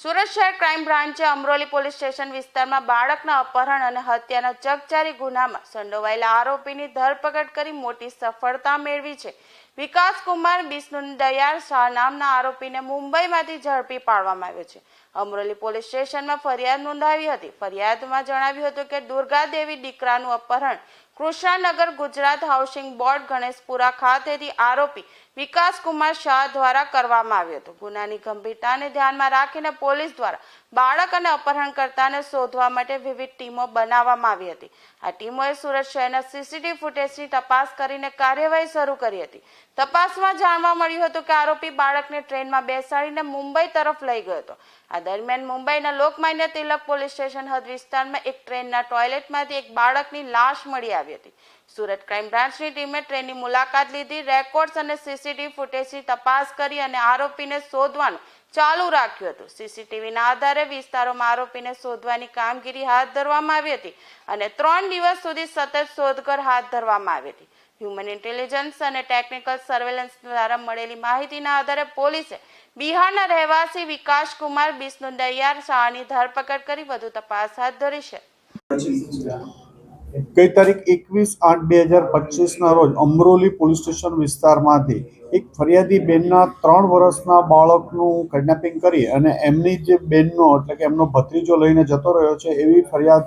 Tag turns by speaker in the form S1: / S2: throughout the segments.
S1: Surat crime બ્રાન્ચે Amroli police station વિસ્તારમાં બાળકના અપહરણ અને હત્યાના ચકચારી ગુનામાં સંડોવાયેલા આરોપીની ધરપકડ કરી મોટી સફળતા મેળવી છે. વિકાસ કુમાર બિષ્ણુ દયાળ શાહ નામના આરોપીને મુંબઈમાંથી ઝડપી પાડવામાં આવ્યો છે. અમરોલી પોલીસ સ્ટેશનમાં ફરિયાદ નોંધાવી હતી. ફરિયાદમાં જણાવ્યું હતું કે દુર્ગા દેવી દીકરાનું અપહરણ કૃષ્ણાનગર ગુજરાત હાઉસિંગ બોર્ડ ગણેશપુરા ખાતેથી આરોપી વિકાસ કુમાર શાહ દ્વારા કરવામાં આવ્યો હતો. ગુનાની ગંભીરતાને ધ્યાનમાં રાખીને પોલીસ દ્વારા બાળક અને અપહરણકર્તાને શોધવા માટે વિવિધ ટીમો બનાવવામાં આવી હતી. આ ટીમોએ સુરત શહેરના સીસીટીવી ફૂટેજની તપાસ કરીને કાર્યવાહી શરૂ કરી હતી. તપાસમાં જાણવા મળ્યું હતું કે આરોપી બાળકને ટ્રેનમાં બેસાડીને મુંબઈ તરફ લઈ ગયો હતો. આ દરમિયાન મુંબઈના લોકમાન્ય તિલક પોલીસ સ્ટેશન હદ વિસ્તારમાં એક ટ્રેનના ટોયલેટમાંથી એક બાળકની લાશ મળી આવી હતી. સુરત ક્રાઇમ બ્રાન્ચની ટીમે ટ્રેનની મુલાકાત લીધી, રેકોર્ડ્સ અને સીસીટીવી ફૂટેજની તપાસ કરી અને આરોપીને શોધવાનું ચાલુ રાખ્યું હતું. સીસીટીવીના આધારે વિસ્તારોમાં આરોપીને શોધવાની કામગીરી હાથ ધરવામાં આવી હતી અને ત્રણ દિવસ સુધી સતત શોધખોળ હાથ ધરવામાં આવી હતી. હ્યુમન ઇન્ટેલિજન્સ અને ટેકનિકલ સર્વેલન્સ દ્વારા મળેલી માહિતીના આધારે પોલીસે બિહારના રહેવાસી વિકાસ કુમાર બિષ્ણુ દૈયાર શાહની ધરપકડ કરી વધુ તપાસ હાથ ધરી છે.
S2: ગઈ તારીખ એકવીસ આઠ બે હજાર પચીસના રોજ અમરોલી પોલીસ સ્ટેશન વિસ્તારમાંથી એક ફરિયાદી બેનના ત્રણ વર્ષના બાળકનું કિડનેપિંગ કરી અને એમની જે બેનનો, એટલે કે એમનો ભત્રીજો લઈને જતો રહ્યો છે, એવી ફરિયાદ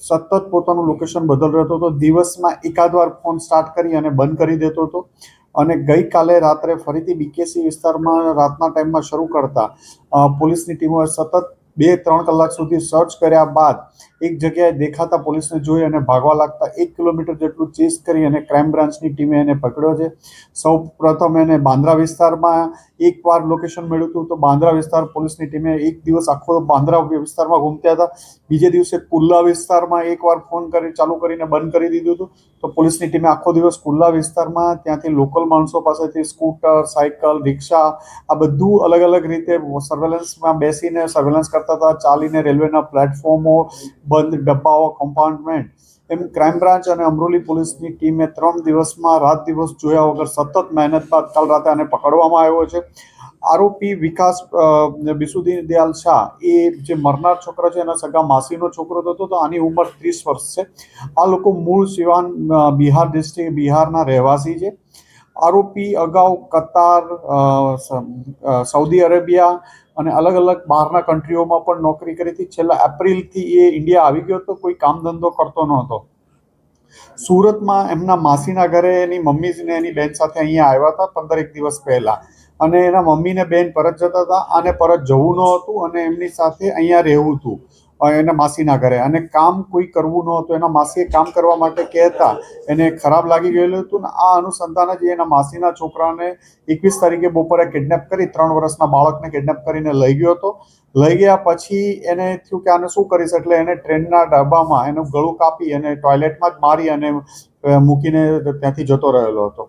S2: સતત પોતાનું લોકેશન બદલ રહેતો હતો. દિવસમાં એકાદ વાર ફોન સ્ટાર્ટ કરી અને બંધ કરી દેતો હતો. અને ગઈકાલે રાત્રે ફરીથી બીકેસી વિસ્તારમાં રાતના ટાઈમમાં શરૂ કરતા પોલીસની ટીમોએ સતત બે ત્રણ કલાક સુધી સર્ચ કર્યા બાદ એક જગ્યાએ દેખાતા પોલીસને જોઈ અને ભાગવા લાગતા એક કિલોમીટર જેટલું ચેસ કરી અને ક્રાઇમ બ્રાન્ચની ટીમે એને પકડ્યો છે. સૌ પ્રથમ એને બાંદ્રા વિસ્તારમાં એક વાર લોકેશન મળ્યું હતું તો બાંદ્રા વિસ્તાર પોલીસની ટીમે એક દિવસ આખો બાંદ્રા વિસ્તારમાં ઘૂમત્યા હતા. બીજે દિવસે કુલ્લા વિસ્તારમાં એક વાર ફોન કરી ચાલુ કરીને બંધ કરી દીધું હતું. તો પોલીસની ટીમે આખો દિવસ કુલ્લા વિસ્તારમાં ત્યાંથી લોકલ માણસો પાસેથી સ્કૂટર, સાયકલ, રિક્ષા આ બધું અલગ અલગ રીતે સર્વેલન્સમાં બેસીને સર્વેલન્સ કરતા હતા. ચાલીને રેલવેના પ્લેટફોર્મો બંધ, ડબ્બાઓ કમ્પાર્ટમેન્ટ એમ ક્રાઇમ બ્રાન્ચ અને અમરોલી પોલીસની ટીમે ત્રણ દિવસમાં રાત દિવસ જોયા વગર સતત મહેનત બાદ કાલ રાતે આને પકડવામાં આવ્યો છે. આરોપી વિકાસ બિસુદ્દીન દયાલ શાહ એ જે મરનાર છોકરો છે, એના સગા માસીનો છોકરો હતો, તો આની ઉંમર ત્રીસ વર્ષ છે. આ લોકો મૂળ સિવાન બિહાર ડિસ્ટ્રિક્ટ બિહારના રહેવાસી છે. આરોપી અગાઉ કતાર સાઉદી અરેબિયા અને અલગ અલગ બહારના કન્ટ્રીઓમાં પણ નોકરી કરી હતી. છેલ્લા એપ્રિલથી એ ઇન્ડિયા આવી ગયો હતો, કોઈ કામ ધંધો કરતો નહોતો. સુરતમાં એમના માસીના ઘરે એની મમ્મી ને એની બેન સાથે અહીંયા આવ્યા હતા પંદર એક દિવસ પહેલા. અને એના મમ્મીને બેન પરત જતા હતા, આને પરત જવું ન હતું અને એમની સાથે અહીંયા રહેવું હતું એના માસીના ઘરે. અને કામ કોઈ કરવું ન હતું. એના માસીએ કામ કરવા માટે કહેતા, એને ખરાબ લાગી ગયેલું હતું ને આ અનુસંધાન જ એના માસીના છોકરાને એકવીસ તારીખે બપોરે કિડનેપ કરી, ત્રણ વર્ષના બાળકને કિડનેપ કરીને લઈ ગયો હતો. લઈ ગયા પછી એને થયું કે આને શું કરીશ? એટલે એને ટ્રેનના ડબ્બામાં એનું ગળું કાપી અને ટોયલેટમાં જ મારી અને મૂકીને ત્યાંથી જતો રહેલો હતો.